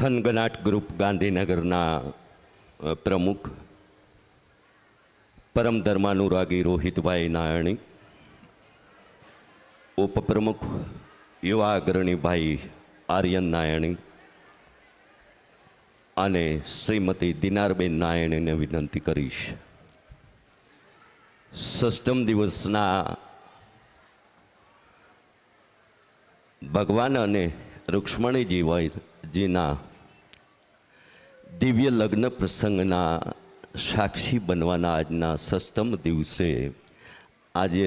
થનગનાટ group ગાંધીનગરના પ્રમુખ પરમ ધર્માનુરાગી રોહિતભાઈ નાયણી, ઉપપ્રમુખ યુવા અગ્રણીભાઈ આર્યન નાયણી અને શ્રીમતી દિનારબેન નાયણીને વિનંતી કરીશ. સષ્ટમ દિવસના ભગવાન અને રૂક્ષ્મણીજી વૈદજીના દિવ્ય લગ્ન પ્રસંગના સાક્ષી બનવાના આજના સષ્ટમ દિવસે આજે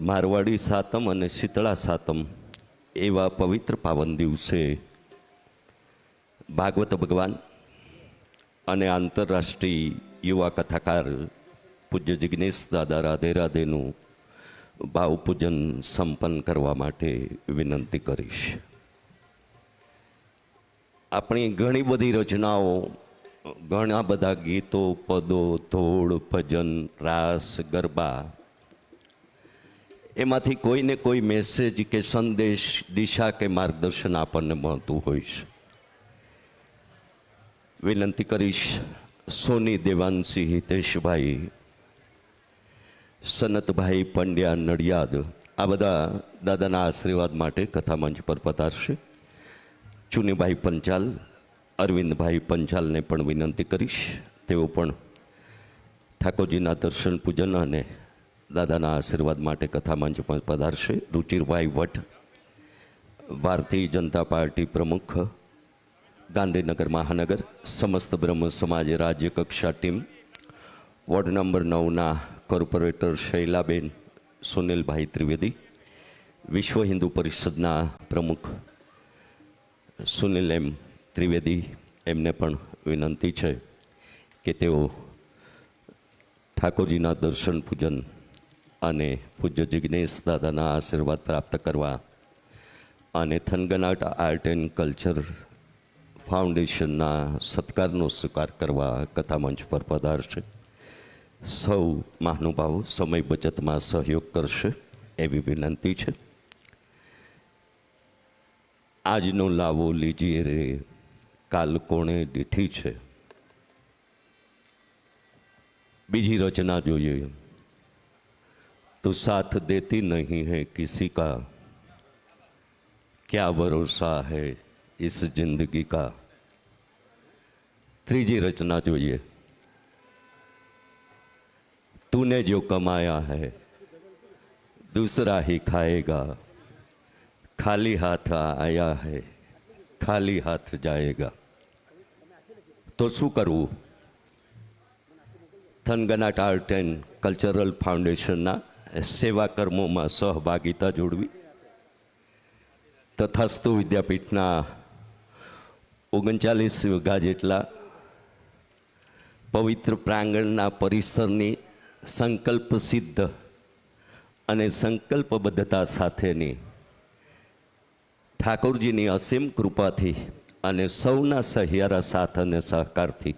મારવાડી સાતમ અને શીતળા સાતમ એવા પવિત્ર પાવન દિવસે ભાગવત ભગવાન અને આંતરરાષ્ટ્રીય યુવા કથાકાર પૂજ્ય જિજ્ઞેશ દાદા રાધે રાધેનું ભાવપૂજન સંપન્ન કરવા માટે વિનંતી કરીશ. આપણી ઘણી બધી રચનાઓ, ઘણા બધા ગીતો, પદો, ધોળ, ભજન, રાસ, ગરબા, એમાંથી કોઈને કોઈ મેસેજ કે સંદેશ, દિશા કે માર્ગદર્શન આપણને મળતું છે. વિનંતી કરીશ, સોની દેવાંશી હિતેશભાઈ, સનતભાઈ પંડ્યા નડિયાદ, આ બધા દાદાના આશીર્વાદ માટે કથા મંચ પર પધારશે. ચુનીભાઈ પંચાલ, અરવિંદભાઈ પંચાલને પણ વિનંતી કરીશ. તેઓ પણ ઠાકોરજીના દર્શન પૂજન અને દાદાના આશીર્વાદ માટે કથા મંચ પર પધારશે. રુચિરભાઈ વટ, ભારતીય જનતા પાર્ટી પ્રમુખ, ગાંધીનગર મહાનગર, સમસ્ત બ્રહ્મ સમાજ રાજ્ય કક્ષા ટીમ, વોર્ડ નંબર નવના કોર્પોરેટર શૈલાબેન, સુનિલભાઈ ત્રિવેદી, વિશ્વ હિન્દુ પરિષદના પ્રમુખ સુનિલ એમ ત્રિવેદી એમને પણ વિનંતી છે કે તેઓ ઠાકોરજીના દર્શન, પૂજન અને પૂજ્ય જિજ્ઞેશ દાદાના આશીર્વાદ પ્રાપ્ત કરવા અને થનગનાટ આર્ટ એન્ડ કલ્ચર ફાઉન્ડેશનના સત્કારનો સ્વીકાર કરવા કથામંચ પર પધારશે. સૌ મહાનુભાવો સમય બચતમાં સહયોગ કરશે એવી વિનંતી છે. આજનો લાવો લીજીએ રે કાલ કોણે દીઠી છે બીજી રચના જોઈએ तो साथ देती नहीं है किसी का क्या भरोसा है इस जिंदगी का ત્રીજી રચના જોઈએ तूने जो कमाया है दूसरा ही खाएगा खाली हाथ आया है ખાલી હાથ જાયેગા તો શું કરવું થનગનાટ આર્ટ એન્ડ કલ્ચરલ ફાઉન્ડેશનના સેવા કર્મોમાં સહભાગિતા જોડવી તથાસ્તુ વિદ્યાપીઠના ઓગણચાલીસ વીઘા જેટલા પવિત્ર પ્રાંગણના પરિસરની સંકલ્પ સિદ્ધ અને સંકલ્પબદ્ધતા સાથેની ઠાકોરજીની અસીમ કૃપાથી અને સૌના સહિયારા સાથ અને સહકારથી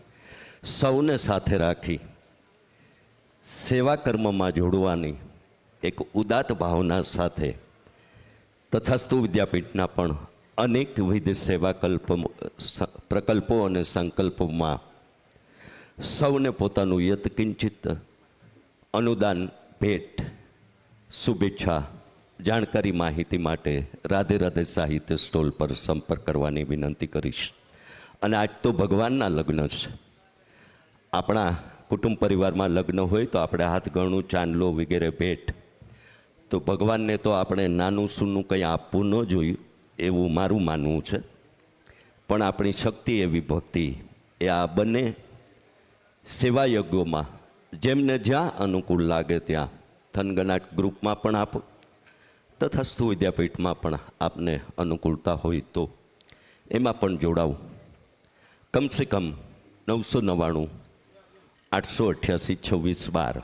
સૌને સાથે રાખી સેવા કર્મમાં જોડવાની એક ઉદાત ભાવના સાથે તથાસ્તુ વિદ્યાપીઠના પણ અનેકવિધ સેવા કલ્પ પ્રકલ્પો અને સંકલ્પોમાં સૌને પોતાનું યતકિંચિત અનુદાન, ભેટ, શુભેચ્છા જાણકારી માહિતી માટે રાધે રાધે સાહિત્ય સ્ટોલ પર સંપર્ક કરવાની વિનંતી કરીશ. અને આજ તો ભગવાનના લગ્ન છે. આપણા કુટુંબ પરિવારમાં લગ્ન હોય તો આપણે હાથ ગણું, ચાંદલો વગેરે ભેટ. તો ભગવાનને તો આપણે નાનું સૂનું કંઈ આપવું ન જોયું એવું મારું માનવું છે. પણ આપણી શક્તિ એવી ભક્તિ એ આ બંને સેવાયજ્ઞોમાં જેમને જ્યાં અનુકૂળ લાગે ત્યાં થનગનાટ ગ્રુપમાં પણ આપો. તથાસ્તુ વિદ્યાપીઠમાં પણ આપને અનુકૂળતા હોય તો એમાં પણ જોડાવું. કમસે કમ નવસો નવ્વાણું, આઠસો અઠ્યાસી, છવ્વીસ બાર.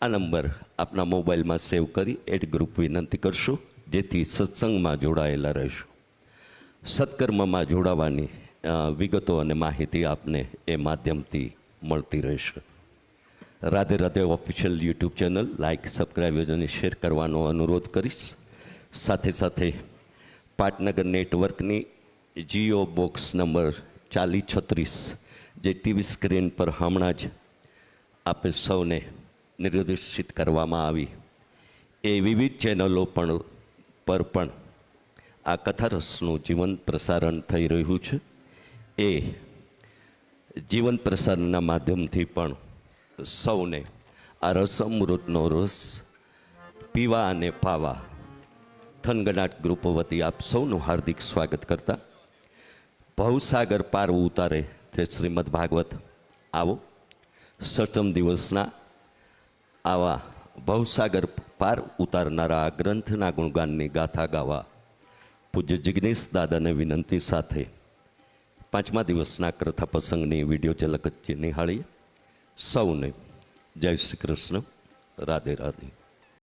આ નંબર આપના મોબાઈલમાં સેવ કરી એડ ગ્રુપ વિનંતી કરશો, જેથી સત્સંગમાં જોડાયેલા રહીશું. સત્કર્મમાં જોડાવાની વિગતો અને માહિતી આપને એ માધ્યમથી મળતી રહેશે. Radhe Radhe official YouTube channel like subscribe અને શેર કરવાનો અનુરોધ કરીશ. સાથે સાથે પાટનગર નેટવર્કની જીઓ બોક્સ નંબર ચાલીસ છત્રીસ, જે ટીવી સ્ક્રીન પર હમણાં જ આપે સૌને નિર્દેશિત કરવામાં આવી. એ વિવિધ ચેનલો પણ, પર પણ આ કથારસનું જીવંત પ્રસારણ થઈ રહ્યું છે. એ જીવંત પ્રસારણના માધ્યમથી પણ સૌને આ રસ અમૃતનો રસ પીવા અને પાવા. થનગનાટ ગ્રુપ વતી આપ સૌનું હાર્દિક સ્વાગત કરતા. ભવસાગર પાર ઉતારે તે શ્રીમદ ભાગવત. આવો. સપ્તમ દિવસના આવા ભવસાગર પાર ઉતારનારા આ ગ્રંથના ગુણગાનની ગાથા ગાવા પૂજ્ય જિગ્નેશ દાદાને વિનંતી સાથે પાંચમા દિવસના કથા પ્રસંગની વીડિયો ઝલક નિહાળીએ. સૌને જય શ્રી કૃષ્ણ. રાધે રાધે.